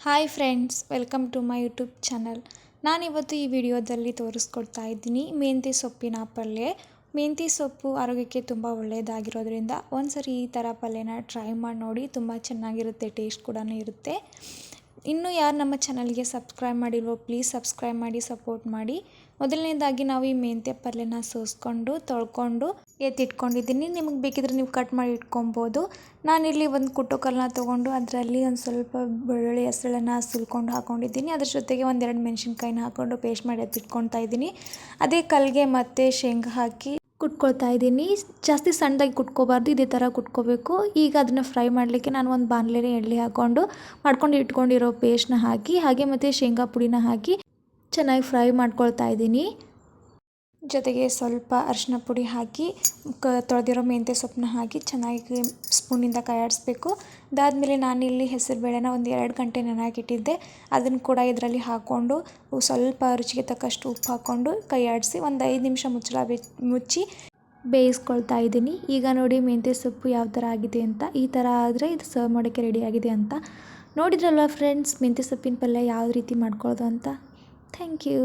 Hi friends welcome to my YouTube channel ನಾನಿವತ್ತು ಈ ವಿಡಿಯೋದಲ್ಲಿ ತೋರಿಸ್ಕೊಡ್ತಾ ಇದ್ದೀನಿ ಮೆಂತಿ ಸೊಪ್ಪಿನ ಪಲ್ಯ. ಮೆಂತಿ ಸೊಪ್ಪು ಆರೋಗ್ಯಕ್ಕೆ ತುಂಬ ಒಳ್ಳೆಯದಾಗಿರೋದ್ರಿಂದ ಒಂದು ಸರಿ ಈ ಥರ ಪಲ್ಯನ ಟ್ರೈ ಮಾಡಿ ನೋಡಿ, ತುಂಬ ಚೆನ್ನಾಗಿರುತ್ತೆ ಟೇಸ್ಟ್ ಕೂಡ ಇರುತ್ತೆ. ಇನ್ನೂ ಯಾರು ನಮ್ಮ ಚಾನಲ್ಗೆ ಸಬ್ಸ್ಕ್ರೈಬ್ ಮಾಡಿಲ್ವೋ ಪ್ಲೀಸ್ ಸಬ್ಸ್ಕ್ರೈಬ್ ಮಾಡಿ ಸಪೋರ್ಟ್ ಮಾಡಿ. ಮೊದಲನೇದಾಗಿ ನಾವು ಈ ಮೆಂತ್ಯ ಪಲ್ಯನ ಸೋಸ್ಕೊಂಡು, ತೊಳ್ಕೊಂಡು ಎತ್ತಿಟ್ಕೊಂಡಿದ್ದೀನಿ. ನಿಮಗೆ ಬೇಕಿದ್ರೆ ನೀವು ಕಟ್ ಮಾಡಿ ಇಟ್ಕೊಬೋದು. ನಾನಿಲ್ಲಿ ಒಂದು ಕುಟ್ಟೋಕಲ್ಲನ್ನ ತೊಗೊಂಡು ಅದರಲ್ಲಿ ಒಂದು ಸ್ವಲ್ಪ ಬೆಳ್ಳುಳ್ಳಿ ಹೆಸಳನ್ನು ಸುಲ್ಕೊಂಡು ಹಾಕೊಂಡಿದ್ದೀನಿ. ಅದ್ರ ಜೊತೆಗೆ ಒಂದೆರಡು ಮೆಣಸಿನ್ಕಾಯಿನ ಹಾಕ್ಕೊಂಡು ಪೇಸ್ಟ್ ಮಾಡಿ ಎತ್ತಿಟ್ಕೊಳ್ತಾ ಇದ್ದೀನಿ. ಅದೇ ಕಲ್ಲಿಗೆ ಮತ್ತು ಶೇಂಗಾ ಹಾಕಿ ಕುಟ್ಕೊಳ್ತಾ ಇದ್ದೀನಿ. ಜಾಸ್ತಿ ಸಣ್ಣದಾಗಿ ಕುಟ್ಕೋಬಾರ್ದು, ಇದೇ ಥರ ಕುಟ್ಕೋಬೇಕು. ಈಗ ಅದನ್ನು ಫ್ರೈ ಮಾಡಲಿಕ್ಕೆ ನಾನು ಒಂದು ಬಾಣಲೆಗೆ ಎಣ್ಣೆ ಹಾಕ್ಕೊಂಡು, ಮಾಡ್ಕೊಂಡು ಇಟ್ಕೊಂಡಿರೋ ಪೇಸ್ಟ್ನ ಹಾಕಿ, ಹಾಗೆ ಮತ್ತು ಶೇಂಗಾ ಪುಡಿನ ಹಾಕಿ ಚೆನ್ನಾಗಿ ಫ್ರೈ ಮಾಡ್ಕೊಳ್ತಾ ಇದ್ದೀನಿ. ಜೊತೆಗೆ ಸ್ವಲ್ಪ ಅರಿಶಿನ ಪುಡಿ ಹಾಕಿ, ಕ, ತೊಳೆದಿರೋ ಮೆಂತ್ಯ ಸೊಪ್ಪನ್ನ ಹಾಕಿ ಚೆನ್ನಾಗಿ ಸ್ಪೂನಿಂದ ಕೈಯಾಡಿಸ್ಬೇಕು. ಅದಾದಮೇಲೆ ನಾನಿಲ್ಲಿ ಹೆಸರುಬೇಳೆನ ಒಂದು ಎರಡು ಗಂಟೆ ನೆನೆಯಾಕಿಟ್ಟಿದ್ದೆ ಅದನ್ನು ಕೂಡ ಇದರಲ್ಲಿ ಹಾಕ್ಕೊಂಡು, ಸ್ವಲ್ಪ ರುಚಿಗೆ ತಕ್ಕಷ್ಟು ಉಪ್ಪು ಹಾಕ್ಕೊಂಡು ಕೈಯಾಡಿಸಿ ಒಂದು ಐದು ನಿಮಿಷ ಮುಚ್ಚಳ ಮುಚ್ಚಿ ಬೇಯಿಸ್ಕೊಳ್ತಾ ಇದ್ದೀನಿ. ಈಗ ನೋಡಿ ಮೆಂತ್ಯ ಸೊಪ್ಪು ಯಾವ ಥರ ಆಗಿದೆ ಅಂತ. ಈ ಥರ ಆದರೆ ಇದು ಸರ್ವ್ ಮಾಡೋಕ್ಕೆ ರೆಡಿಯಾಗಿದೆ ಅಂತ. ನೋಡಿದ್ರಲ್ವ ಫ್ರೆಂಡ್ಸ್, ಮೆಂತ್ಯ ಸೊಪ್ಪಿನ ಪಲ್ಯ ಯಾವ ರೀತಿ ಮಾಡ್ಕೊಳ್ಳೋದು ಅಂತ. Thank you.